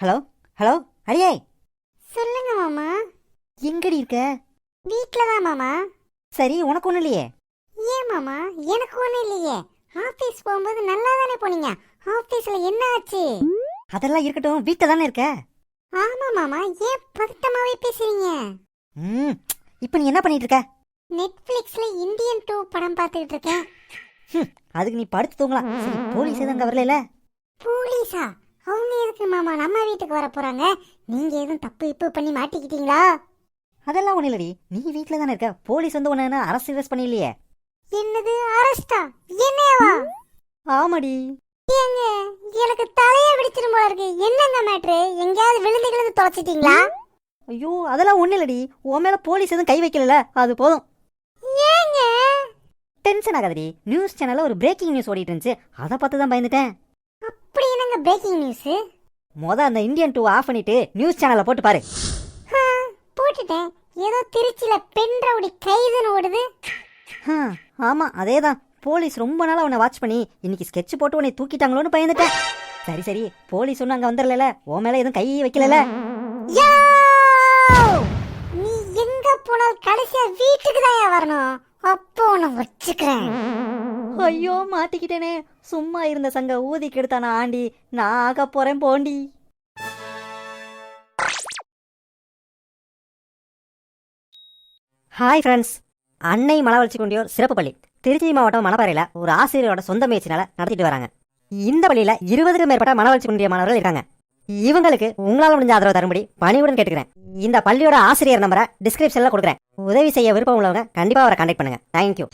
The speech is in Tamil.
ஹலோ ஹலோ அடியே. சொல்லுங்க மாமா. எங்கடி இருக்க? வீட்ல தான் மாமா. சரி உனக்கு ஒன்றும் இல்லையே? ஏன் மாமா? எனக்கு ஒண்ணும் இல்லையே. ஆபீஸ் போகும்போது நல்லா தானே போனீங்க? ஆபீஸ்ல என்ன ஆச்சு? அதெல்லாம் இருக்கட்டும் வீட்டில் தானே இருக்க? ஆமா மாமா ஏன் பதட்டமாவே பேசுறீங்க? ம் இப்போ நீ என்ன பண்ணிட்டு இருக்க? நெட்ஃபிளிக்ஸ்ல இந்தியன் டூ படம் பார்த்துக்கிட்டு இருக்கேன். அதுக்கு நீ படுத்து தூங்கலாம். போலீஸ் எதுவும் அங்கே வரல போலீஸா? அவங்க எதுக்கு மாமா? நம்ம வீட்டுக்கு வர போறாங்க. நீங்க எதுவும் தப்பு இப்பு பண்ணி மாட்டிக்கிட்டீங்களா? அதெல்லாம் ஒன்றும் இல்லடி. நீ வீட்டில் தானே இருக்க. போலீஸ் வந்து உன்னை அரசு அரெஸ்ட் பண்ணிடலையே? என்னது? அரஸ்டா என்னையவா? ஆமாடி. ஏங்க எனக்கு தலையே வெடிச்சிரும் போல இருக்கு. என்னங்க மேட்ரு எங்கேயாவது விழுந்து விழுந்து தொலைச்சிட்டீங்களா? ஐயோ அதெல்லாம் ஒன்றும் இல்லடி. உன் மேலே போலீஸ் எதுவும் கை வைக்கல அது போதும். ஏங்க? டென்ஷன் ஆகாதடி. நியூஸ் சேனலில் ஒரு பிரேக்கிங் நியூஸ் ஓடிட்டு இருந்துச்சு. அதை பார்த்து தான் பயந்துட்டேன். பிரேக்கிங் நியூஸ் மொத அந்த இந்தியன் டூ ஆஃப் பண்ணிட்டு நியூஸ் சேனலை போட்டு பாரு. போட்டுட்டேன். ஏதோ திருச்சியில பெண் ரவுடி கைதுன்னு ஓடுது. ஆமா அதேதான். போலீஸ் ரொம்ப நாளா உன்னை வாட்ச் பண்ணி இன்னைக்கு ஸ்கெட்ச் போட்டு உன்னை தூக்கிட்டாங்களோன்னு பயந்துட்டேன். சரி சரி போலீஸ் ஒன்றும் அங்கே வந்துடல உன் மேலே எதுவும் கை வைக்கல! நீ எங்க போனாலும் கடைசியா வீட்டுக்கு தான் வரணும்? அப்போ உன்னை வச்சுக்கிறேன். ஐயோ மாட்டிக்கிட்டேனே. சும்மா இருந்த சங்க ஊதி கெடுத்தான ஆண்டி? நான் ஆக போறேன் போண்டி. ஹாய் ஃப்ரெண்ட்ஸ் அன்னை மலவளர்ச்சி கொண்டியோர் சிறப்பு பள்ளி. திருச்சி மாவட்டம் மணப்பாறையில் ஒரு ஆசிரியரோட சொந்த முயற்சினால நடத்திட்டு வராங்க. இந்த பள்ளியில் இருபதுக்கும் மேற்பட்ட மனவளர்ச்சி குன்றிய மாணவர்கள் இருக்காங்க. இவங்களுக்கு உங்களால் முடிஞ்ச ஆதரவு தரும்படி பணிவுடன் கேட்டுக்கிறேன். இந்த பள்ளியோட ஆசிரியர் நம்பரை டிஸ்கிரிப்ஷனில் கொடுக்குறேன். உதவி செய்ய விருப்பம் உள்ளவங்க கண்டிப்பாக அவரை கான்டாக்ட் பண்ணுங்க. தேங்க்யூ